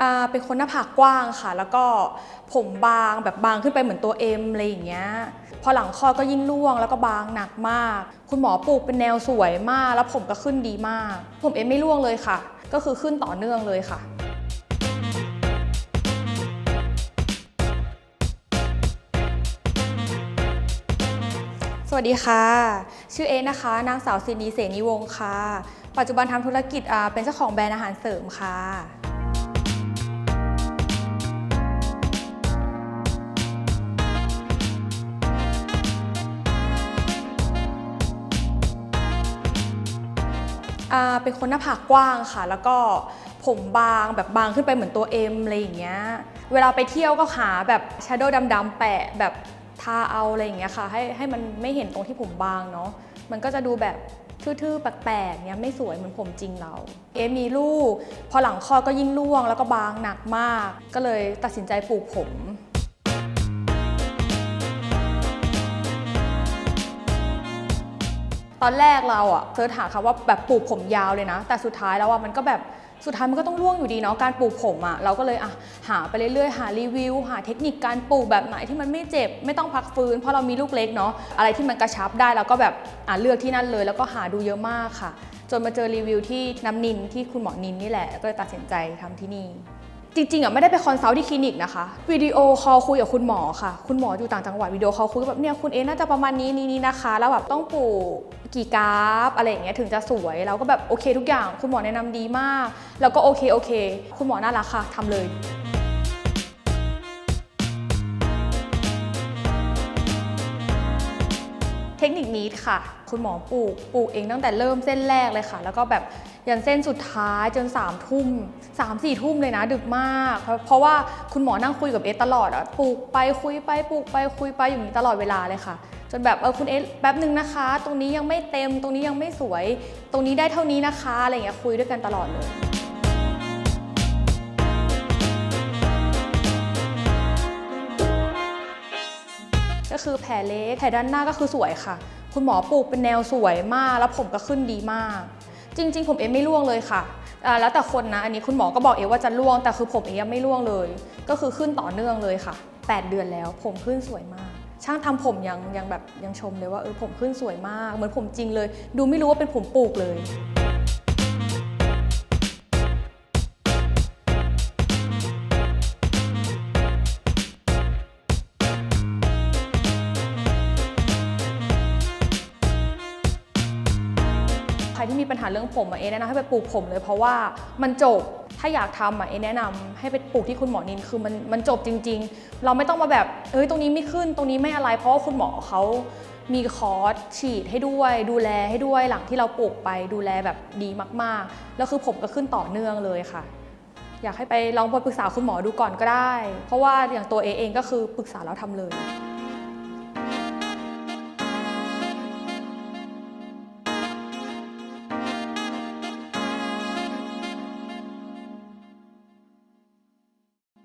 อ่าเป็นคนหน้าผากกว้างค่ะ แล้วก็ผมบางแบบบางขึ้นไปเหมือนตัวเอ็มอะไรอย่างเงี้ย พอหลังคลอดก็ยิ่งร่วงแล้วก็บางหนักมาก คุณหมอปลูกเป็นแนวสวยมาก แล้วผมก็ขึ้นดีมาก ผมเอ็มไม่ร่วงเลยค่ะ ก็คือขึ้นต่อเนื่องเลยค่ะสวัสดีค่ะ ชื่อเอนะคะ นางสาวซินีเสนีวงศ์ค่ะ ปัจจุบันทำธุรกิจเป็นเจ้าของแบรนด์อาหารเสริมค่ะ เป็นคนหน้าผากกว้างค่ะ แล้วก็ผมบางแบบบางขึ้นไปเหมือนตัวเอ็มอะไรอย่างเงี้ย เวลาไปเที่ยวก็หาแบบชาโดว์ดำๆแปะแบบทาเอาอะไรอย่างเงี้ยค่ะ ให้ให้มันไม่เห็นตรงที่ผมบางเนาะ มันก็จะดูแบบทื่อๆ แปลกๆเนี้ยไม่สวยเหมือนผมจริงเรา เอมีลูก พอหลังคลอดก็ยิ่งร่วง แล้วก็บางหนักมาก ก็เลยตัดสินใจปลูกผม ตอนแรกเราอะเสิร์ชหาคำว่าแบบปลูกผมยาวเลยนะ แต่สุดท้ายแล้วอะมันก็แบบสุดท้ายมันก็ต้องร่วงอยู่ดีเนาะการปลูกผมอะเราก็เลยอะหาไปเรื่อยๆ หารีวิว หาเทคนิคการปลูกแบบไหนที่มันไม่เจ็บไม่ต้องพักฟื้นเพราะเรามีลูกเล็กเนาะอะไรที่มันกระชับได้เราก็แบบอะเลือกที่นั่นเลย แล้วก็หาดูเยอะมากค่ะ จนมาเจอรีวิวที่น้ำนินที่คุณหมอนินนี่แหละก็เลยตัดสินใจทำที่นี่ จริงๆอะไม่ได้ไปคอนซัลท์ที่คลินิกนะคะวิดีโอคอลคุยกับคุณหมอค่ะ คุณหมออยู่ต่างจังหวัดวิดีโอคอลคุยแบบเนี่ยคุณเอน่าจะประมาณนี้นี้นะคะ แล้วแบบต้องปลูกกี่กราฟอะไรอย่างเงี้ยถึงจะสวยเราก็แบบโอเคทุกอย่าง คุณหมอแนะนำดีมาก แล้วก็โอเคโอเค คุณหมอน่ารักค่ะทำเลย เทคนิคนี้ค่ะ คุณหมอปลูกปลูกเองตั้งแต่เริ่มเส้นแรกเลยค่ะ แล้วก็แบบยันเส้นสุดท้ายจน3ามทุ่มสามสี่ทุ่มเลยนะ ดึกมาก เพราะเพราะว่าคุณหมอนั่งคุยกับเอสตลอดอะปลูกไปคุยไปปลูกไปคุยไปอยู่างนี้ตลอดเวลาเลยค่ะ จนแบบเออคุณเอสแป๊บหนึ่งนะคะ ตรงนี้ยังไม่เต็ม ตรงนี้ยังไม่สวย ตรงนี้ได้เท่านี้นะคะอะไรเงี้ยคุยด้วยกันตลอดเลย ก็คือแผลเล็ก แผลด้านหน้าก็คือสวยค่ะ คุณหมอปลูกเป็นแนวสวยมาก แล้วผมก็ขึ้นดีมาก จริง ๆ ผมเองไม่ร่วงเลยค่ะ แล้วแต่คนนะ อันนี้คุณหมอก็บอกเองว่าจะร่วง แต่คือผมเองไม่ร่วงเลย ก็คือขึ้นต่อเนื่องเลยค่ะ 8 เดือนแล้ว ผมขึ้นสวยมาก ช่างทำผมยังยังแบบยังชมเลยว่าเออผมขึ้นสวยมาก เหมือนผมจริงเลย ดูไม่รู้ว่าเป็นผมปลูกเลย ที่มีปัญหาเรื่องผมอะเอแนะนำให้ไปปลูกผมเลย เพราะว่ามันจบถ้าอยากทำอะเอแนะนำให้ไปปลูกที่คุณหมอนินคือมันมันจบจริง ๆ เราไม่ต้องมาแบบเอ้ยตรงนี้ไม่ขึ้นตรงนี้ไม่อะไร เพราะว่าคุณหมอเขามีคอร์สฉีดให้ด้วย ดูแลให้ด้วยหลังที่เราปลูกไปดูแลแบบดีมากๆ แล้วคือผมก็ขึ้นต่อเนื่องเลยค่ะ อยากให้ไปลองไปปรึกษาคุณหมอดูก่อนก็ได้ เพราะว่าอย่างตัวเอเองก็คือปรึกษาแล้วทำเลย